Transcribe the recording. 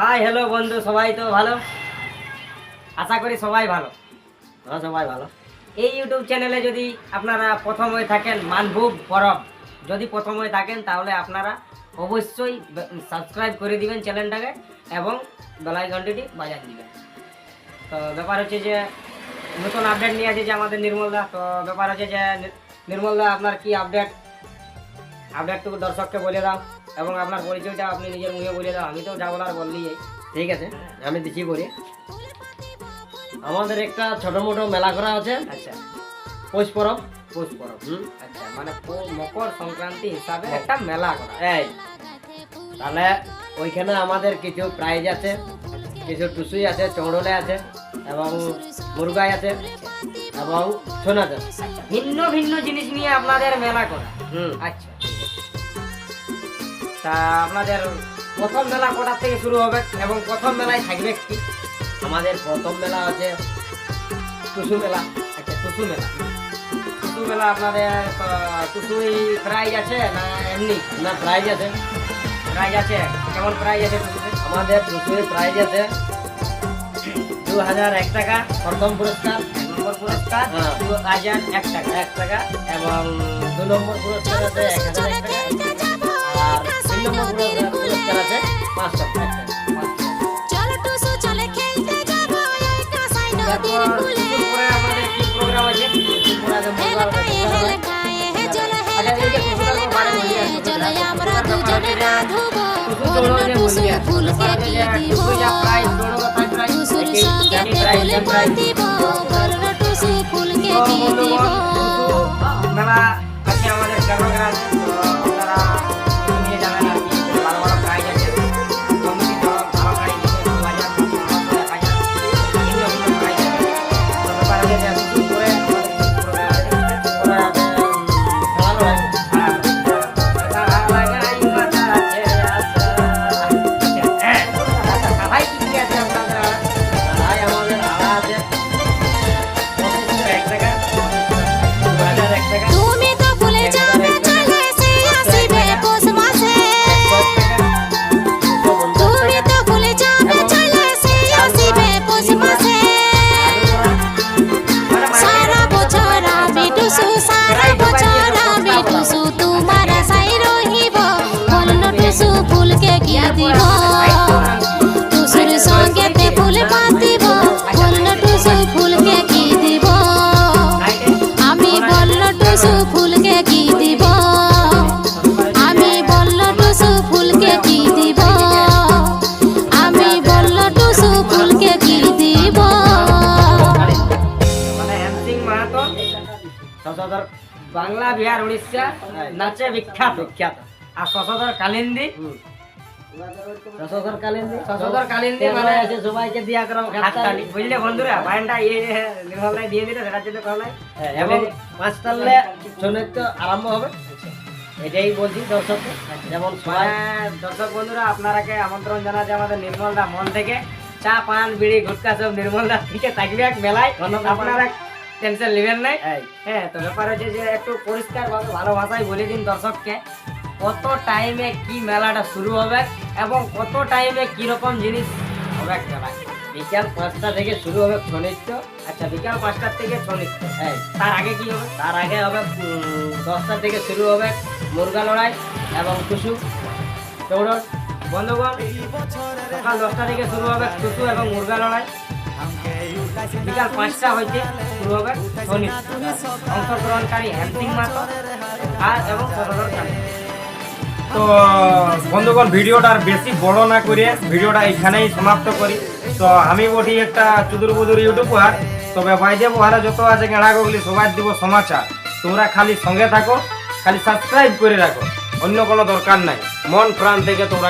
Hi hello বন্ধু, সবাই তো ভালো? আশা করি সবাই ভালো। হ্যাঁ সবাই ভালো। এই ইউটিউব চ্যানেলে যদি আপনারা প্রথম হয়ে থাকেন মানভুব পরব যদি প্রথম হয়ে থাকেন, তাহলে আপনারা অবশ্যই সাবস্ক্রাইব করে দিবেন চ্যানেলটাকে এবং বেলাই ঘন্টিটি বাজার দিবেন। তো ব্যাপার হচ্ছে যে, নতুন আপডেট নিয়ে আছে যে আমাদের নির্মলদা। তো ব্যাপার হচ্ছে যে নির্মলদা, আপনার কি আপডেট আপডেটটুকু দর্শককে বলে দাও। এবং আপনার পরিচয়টা আপনি নিজের মুখে বলে দাও আমি তো যা বলার বললি ঠিক আছে আমি দিচ্ছি করি আমাদের একটা ছোট মোটো মেলা করা আছে। আচ্ছা। পৌষ পরব পৌষ পরব হুম? আচ্ছা মানে মকর সংক্রান্তি হিসাবে একটা মেলা করা। এই। তাহলে ওইখানে আমাদের কিছু প্রাইজ আছে কিছু টুসুই আছে চৌড়লে আছে এবং মুরগাই আছে এবং সোনা আছে ভিন্ন ভিন্ন জিনিস নিয়ে আপনাদের মেলা করা। হুম। আচ্ছা। তা আপনাদের প্রথম মেলা কটার থেকে শুরু হবে এবং প্রথম মেলায় থাকবে কি? আমাদের প্রথম মেলা আছে টুসু মেলা আচ্ছা টুসু মেলা। টুসু মেলা আপনাদের টুসুই প্রাইজ আছে না এমনি? না প্রাইজ আছে। প্রাইজ আছে? কেমন প্রাইজ আছে আমাদের টুসুই প্রাইজ আছে দু হাজার এক টাকা। প্রথম পুরস্কার নম্বর পুরস্কার হ্যাঁ। দু হাজার এক টাকা। এক টাকা এবং দু নম্বর পুরস্কার আছে এক হাজার এক টাকা। নম্বর পুরস্কার পুরস্কার আছে পাঁচশো টাকা চলো টুসু চলে খেলতে যাব একটা সাই তারপর নদীর কূলে টুসুর পরে আমাদের কি প্রোগ্রাম আছে এরপর আছে মুরগা হেলে কি দিব টুসুর সঙ্গে তে ফুল পাতিব বলন টুসু ফুলকে কি দিব আমি বলল টুসু ফুলকে কি দিব আমি বলল টুসু ফুলকে কি দিব আমি বলল টুসু ফুলকে কি দিব মানে বাংলা বিহার উড়িষ্যা নাচে বিখ্যাত বিখ্যাত। আর শশধর কালিন্দি সবাইকে দিয়া করো বুঝলে বন্ধুরা বাইনটা ইয়ে নির্মলাই দিয়ে দিল সেটার জন্য করলাই হ্যাঁ, এবং পাঁচটালে চনৈত্য আরম্ভ হবে। এটাই বলছি দর্শককে। যেমন মানে দর্শক বন্ধুরা আপনারাকে আমন্ত্রণ আমাদের নির্মলদা মন থেকে। চা পান বিড়ি গুটকা সব নির্মলদা থেকে থাকবে এক মেলায়। আপনারা টেনশন নেবেন নাই। হ্যাঁ। তো ব্যাপার হচ্ছে যে একটু পরিষ্কার ভাবে ভালো ভাষায় বলে দিন দর্শককে। কত টাইমে কি মেলাটা শুরু হবে এবং কত টাইমে কি রকম জিনিস হবে মেলায় বিকাল পাঁচটা থেকে শুরু হবে ছনৈত্য আচ্ছা বিকাল পাঁচটার থেকে ছলিশ হ্যাঁ তার আগে কি হবে? তার আগে হবে দশটা থেকে শুরু হবে মুরগা লড়াই এবং টুসু দৌড়ন বন্ধুগণ, সকাল দশটা থেকে শুরু হবে টুসু এবং মুরগা লড়াই। বিকাল পাঁচটা হইতে শুরু হবে শনি অংশগ্রহণকারী হ্যান্সিং মাতো আর এবং তো বন্ধুগণ, ভিডিওটা আর বেশি বড় না করে ভিডিওটা এখানেই সমাপ্ত করি। তো আমি বটি একটা চুদুর বুদুর ইউটিউবার, তবে বাইদে বহারা যত আছে গেঁড়া গগলি সবাই দিব সমাচার। তোমরা খালি সঙ্গে থাকো, খালি সাবস্ক্রাইব করে রাখো, অন্য কোনো দরকার নাই। মন প্রাণ থেকে তোমরা